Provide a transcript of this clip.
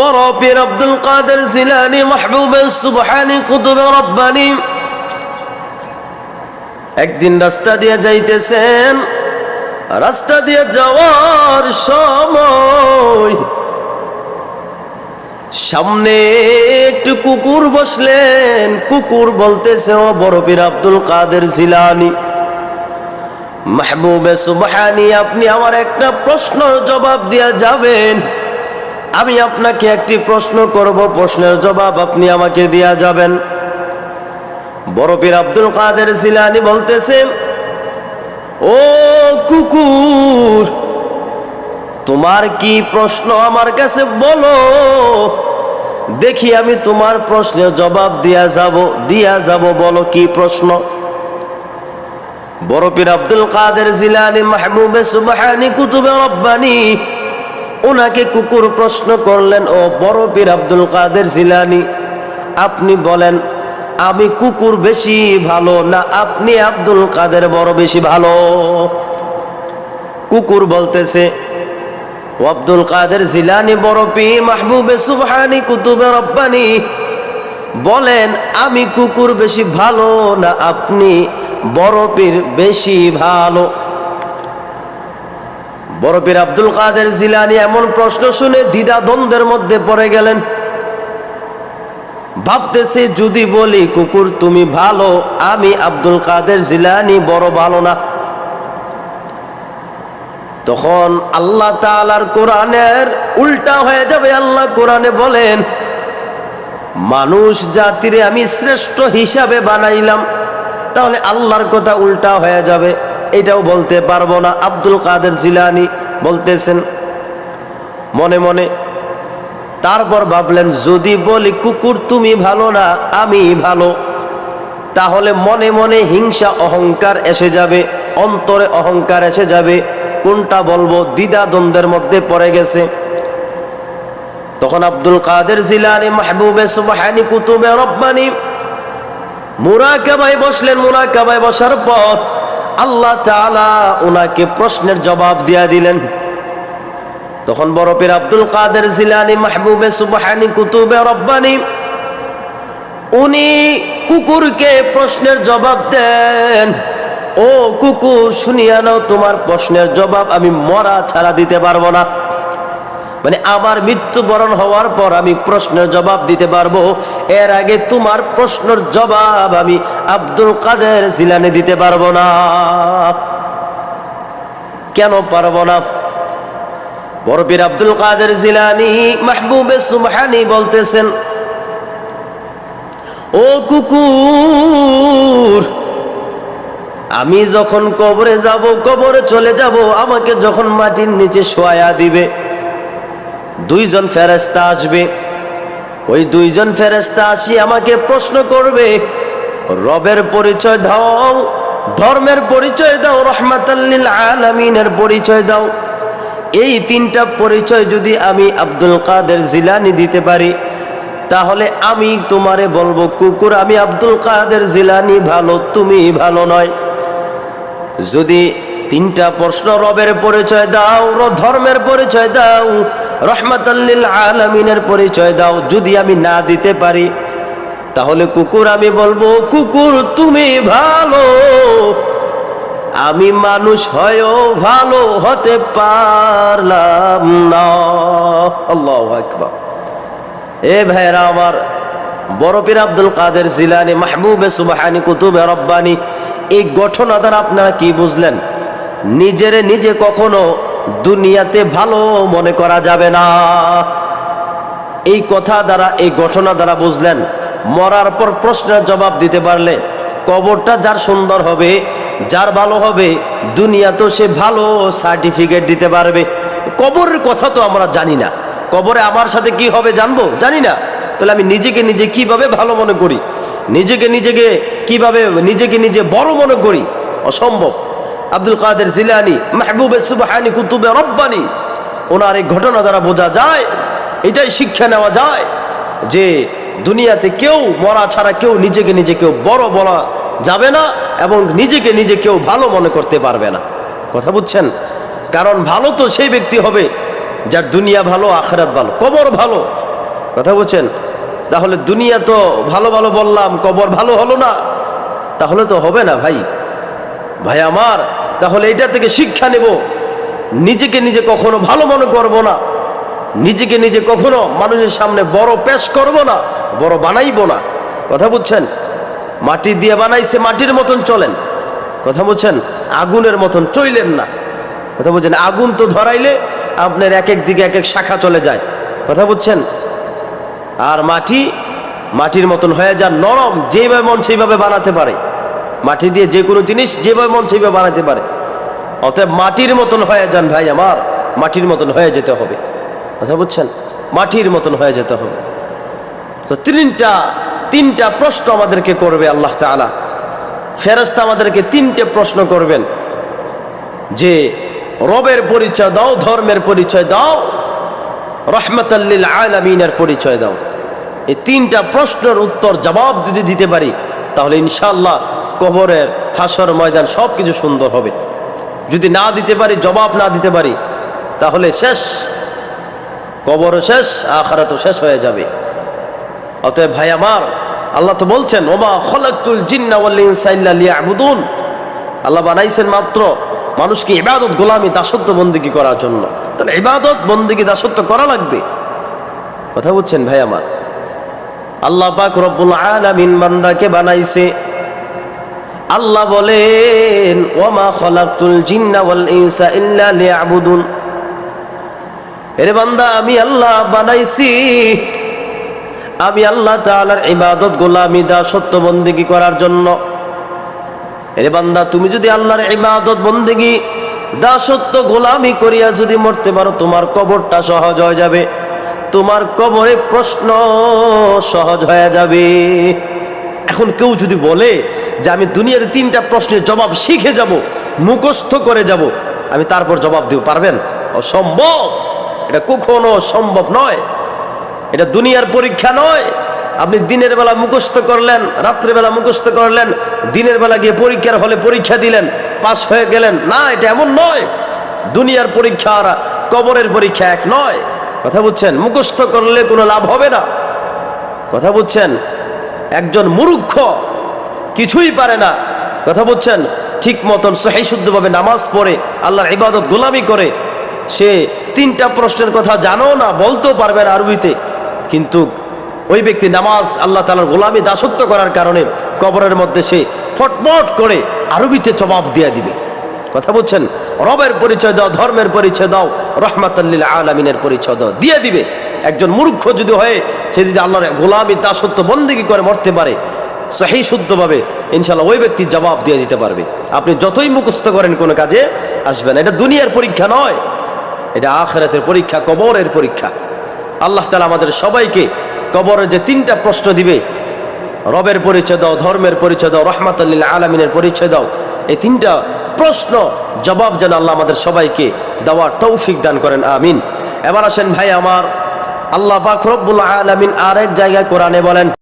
বড় পীর আব্দুল কাদের জিলানি মাহবুব সুবহানি কুতুব রব্বানি। একদিন রাস্তা দিয়ে যাইতেছেন, রাস্তা দিয়ে যাওয়ার সময় সামনে একটু কুকুর বসলেন। কুকুর বলতেছে, ও বড় পীর আব্দুল কাদের জিলানি মাহবুবে সুবহানি, আপনি আমার একটা প্রশ্ন জবাব দিয়া যাবেন। আমি আপনাকে একটি প্রশ্ন করব, প্রশ্নের জবাব আপনি আমাকে দিয়া যাবেন। বড় পীর আব্দুল কাদের জিলানি বলতেছে, ও কুকুর, তোমার কি প্রশ্ন আমার কাছে বলো? দেখি আমি তোমার প্রশ্নের জবাব দিয়া যাব দিয়া যাব বলো কি প্রশ্ন? বড় পীর আব্দুল কাদের জিলানি, মাহবুবে সুবহানি কুতুবে রব্বানি ওনাকে কুকুর প্রশ্ন করলেন, ও বড় পীর আব্দুল কাদের জিলানি, আপনি বলেন, আমি কুকুর বেশি ভালো না আপনি আব্দুল কাদের বড় বেশি ভালো? কুকুর বলতেছে, ও আব্দুল কাদের জিলানি বড় পীর, মাহবুবে সুবহানি কুতুবে রব্বানি, বলেন, আমি কুকুর বেশি ভালো না আপনি বড় পীর বেশি ভালো। বড় পীর আব্দুল কাদের জিলানি এমন প্রশ্ন শুনে দ্বিধা দ্বন্দ্বের মধ্যে পড়ে গেলেন। ভাবতেছে যদি বলি, কুকুর, তুমি ভালো, আমি আব্দুল কাদের জিলানি বড় ভালো না। তখন আল্লাহ তালার কোরআনের উল্টা হয়ে যাবে। আল্লাহ কোরআনে বলেন, মানুষ জাতিরে আমি শ্রেষ্ঠ হিসাবে বানাইলাম। তাহলে আল্লাহর কথা উল্টা হয়ে যাবে। এটাও বলতে পারব না। আব্দুল কাদের জিলানি বলতেছেন, মনে মনে, তারপর ভাবলেন, যদি বলি কুকুর তুমি ভালো না, আমি ভালো। তাহলে মনে মনে হিংসা, অহংকার এসে যাবে, অন্তরে অহংকার এসে যাবে। কোনটা বলব? দ্বিধা দ্বন্দ্বের মধ্যে পড়ে গেছে। তখন আব্দুল কাদের জিলানি, মাহবুবে সুবহানি কুতুবে রব্বানি। মুরাকাবায় বসলেন। মুরাকাবায় বসার পর আল্লাহ ওনাকে প্রশ্নের জবাব দিয়া দিলেন। তখন বড় পীর আব্দুল কাদের জিলানি মাহবুবে সুবাহানি কুতুবে রব্বানি, উনি কুকুরকে প্রশ্নের জবাব দেন, ও কুকুর, শুনিয়া নাও, তোমার প্রশ্নের জবাব আমি মরা ছাড়া দিতে পারব না। মানে আমার মৃত্যুবরণ হওয়ার পর আমি প্রশ্নের জবাব দিতে পারব। এর আগে তোমার প্রশ্নের জবাব আমি আব্দুল কাদের জিলানি দিতে পারব না। কেন পারব না? বরফির আব্দুল কাদের জিলানি মাহবুবে সুবহানি বলতেছেন, ও কুকুর, আমি যখন কবরে যাব, কবরে চলে যাব, আমাকে যখন মাটির নিচে শোয়া দিবে দুইজন ফেরেস্তা আসবে। ওই দুইজন ফেরেস্তা আসি আমাকে প্রশ্ন করবে, রবের পরিচয় দাও, ধর্মের পরিচয় দাও রহমাতাল্লিল আলামিনের পরিচয় দাও। এই তিনটা পরিচয় যদি আমি আব্দুল কাদের জিলানি দিতে পারি, তাহলে আমি তোমারে বলব, কুকুর, আমি আব্দুল কাদের জিলানি ভালো, তুমি ভালো নয়। যদি তিনটা প্রশ্ন রবের পরিচয় দাও ধর্মের পরিচয় দাও রহমাতাল্লিল আলামিনের পরিচয় দাও, যদি আমি না দিতে পারি, তাহলে কুকুর আমি বলব, কুকুর, তুমি ভালো। আমি মানুষ হয়েও ভালো হতে পারলাম না। এ ভাইরা আমার বড় পীর আব্দুল কাদের জিলানি মাহবুবে সুবাহানি কুতুবে রব্বানি, এই ঘটনা দ্বারা আপনারা কি বুঝলেন? নিজেরে নিজে কখনো দুনিয়াতে ভালো মনে করা যাবে না। এই কথা দ্বারা, এই ঘটনা দ্বারা বুঝলেন, মরার পর প্রশ্নের জবাব দিতে পারলে কবরটা যার সুন্দর হবে, যার ভালো হবে, দুনিয়া তো সে ভালো সার্টিফিকেট দিতে পারবে। কবরের কথা তো আমরা জানি না। কবরে আমার সাথে কি হবে জানব? জানি না। তাহলে আমি নিজেকে নিজে কীভাবে ভালো মনে করি? নিজেকে নিজেকে কীভাবে নিজেকে নিজে বড় মনে করি? অসম্ভব। আব্দুল কাদের জিলানি, মাহবুবে সুবাহানি কুতুবে রব্বানি, ওনার এই ঘটনা দ্বারা বোঝা যায়, এটাই শিক্ষা নেওয়া যায় যে দুনিয়াতে কেউ মরা ছাড়া কেউ নিজেকে নিজে কেউ বড় বলা যাবে না এবং নিজেকে নিজে কেউ ভালো মনে করতে পারবে না। কথা বুঝছেন? কারণ ভালো তো সেই ব্যক্তি হবে যার দুনিয়া ভালো, আখরাত ভালো, কবর ভালো। কথা বলছেন তাহলে দুনিয়া তো ভালো ভালো বললাম, কবর ভালো হলো না। তাহলে তো হবে না ভাই। ভাই আমার তাহলে এটা থেকে শিক্ষা নেব। নিজেকে নিজে কখনো ভালো মনে করব না। নিজেকে নিজে কখনো মানুষের সামনে বড় পেশ করব না, বড় বানাইব না। কথা বুঝছেন? মাটি দিয়ে বানাইছে মাটির মতন চলেন। কথা বুঝছেন? আগুনের মতন চইলেন না। কথা বুঝছেন? আগুন তো ধরাইলে আপনার এক এক দিকে এক এক শাখা চলে যায়। কথা বুঝছেন? আর মাটি মাটির মতন হয়ে যান নরম, যেভাবে মন সেইভাবে বানাতে পারে। মাটি দিয়ে যে কোনো জিনিস যেভাবে মন সেভাবে বানাতে পারে। অতএব মাটির মতন হয়ে যান ভাই আমার, মাটির মতন হয়ে যেতে হবে। কথা বুঝছেন? মাটির মতন হয়ে যেতে হবে। তো তিনটা তিনটা প্রশ্ন আমাদেরকে করবে আল্লাহ তাআলা। ফেরেস্তা আমাদেরকে তিনটে প্রশ্ন করবেন। যে, রবের পরিচয় দাও, ধর্মের পরিচয় দাও রহমতাল্লিল আলমিনের পরিচয় দাও। এই তিনটা প্রশ্নের উত্তর, জবাব যদি দিতে পারি, তাহলে ইনশাল্লাহ কবরের হাসর ময়দান সব কিছু সুন্দর হবে। যদি না দিতে পারি, জবাব না দিতে পারি, তাহলে শেষ। কবরও শেষ আখারা তো শেষ হয়ে যাবে। অতএব ভাই আমার, আল্লাহ তো বলছেন, ওমা খলাকুল জিন্না ওয়াল ইনসা ইল্লা লিয়াবুদুন। আল্লাহ বানাইছেন মাত্র মানুষকে ইবাদত, গোলামি, দাসত্ব, বন্দিগি করার জন্য। তাহলে ইবাদত, বন্দিগি, দাসত্ব করা লাগবে। কথা বলছেন ভাই আমার। আল্লাহ পাক রব্বুল আলামিন বান্দাকে বানাইছে। আল্লাহ বলেন, ওমা খলাকুল জিন্না ওয়াল ইনসা ইল্লা লিয়াবুদুন। এরে বান্দা, আমি আল্লাহ বানাইছি। আমি আল্লাহ তাআলার ইবাদত গোলামি দাসত্ব বন্দিগি করার জন্য। এরে বান্দা, তুমি যদি আল্লাহর ইবাদত বন্দিগি দাসত্ব গোলামি করিয়া যদি মরতে পারো, তোমার কবরটা সহজ হয়ে যাবে। তোমার কবরে প্রশ্ন সহজ হয়ে যাবে। এখন কেউ যদি বলে যে আমি দুনিয়ার তিনটা প্রশ্নের জবাব শিখে যাব, মুখস্থ করে যাব। আমি তারপর জবাব দিব, পারবেন? অসম্ভব! এটা কখনো সম্ভব নয়। এটা দুনিয়ার পরীক্ষা নয়। আপনি দিনের বেলা মুখস্থ করলেন রাত্রেবেলা মুখস্থ করলেন, দিনের বেলা গিয়ে পরীক্ষার হলে পরীক্ষা দিলেন, পাস হয়ে গেলেন। না, এটা এমন নয়। দুনিয়ার পরীক্ষা আর কবরের পরীক্ষা এক নয়। কথা বুঝছেন? মুখস্থ করলে কোনো লাভ হবে না। কথা বুঝছেন? একজন মূর্খ কিছুই পারে না। কথা বলছেন? ঠিক মতন সহি শুদ্ধভাবে নামাজ পড়ে, আল্লাহর ইবাদত গোলামি করে, সে তিনটা প্রশ্নের কথা জানো না, বলতেও পারবে না আরবিতে। কিন্তু ওই ব্যক্তি নামাজ আল্লাহ তালার গোলামি দাসত্ব করার কারণে কবরের মধ্যে সে ফটফট করে আরবিতে জবাব দিয়ে দিবে। কথা বলছেন? রবের পরিচয় দাও, ধর্মের পরিচয় দাও রহমাতাল্লিল আলমিনের পরিচয় দাও, দিয়ে দিবে। একজন মূর্খ যদি হয়, সে যদি আল্লাহর গোলামি দাসত্ব বন্দিগি করে মরতে পারে সাহি শুদ্ধভাবে ইনশাল্লাহ ওই ব্যক্তির জবাব দিয়ে দিতে পারবে। আপনি যতই মুখস্থ করেন কোনো কাজে আসবেন এটা দুনিয়ার পরীক্ষা নয়। এটা আখেরাতের পরীক্ষা, কবরের পরীক্ষা। আল্লাহ তালা আমাদের সবাইকে কবরের যে তিনটা প্রশ্ন দিবে, রবের পরিচয় দাও, ধর্মের পরিচয় দাও রহমাতাল্লিল আলমিনের পরিচয় দাও, এই তিনটা প্রশ্ন, জবাব যেন আল্লাহ আমাদের সবাইকে দেওয়ার তৌফিক দান করেন, আমিন। এবার আসেন ভাই আমার, আল্লাহ পাক রব্বুল আলমিন আরেক জায়গায় কোরআনে বলেন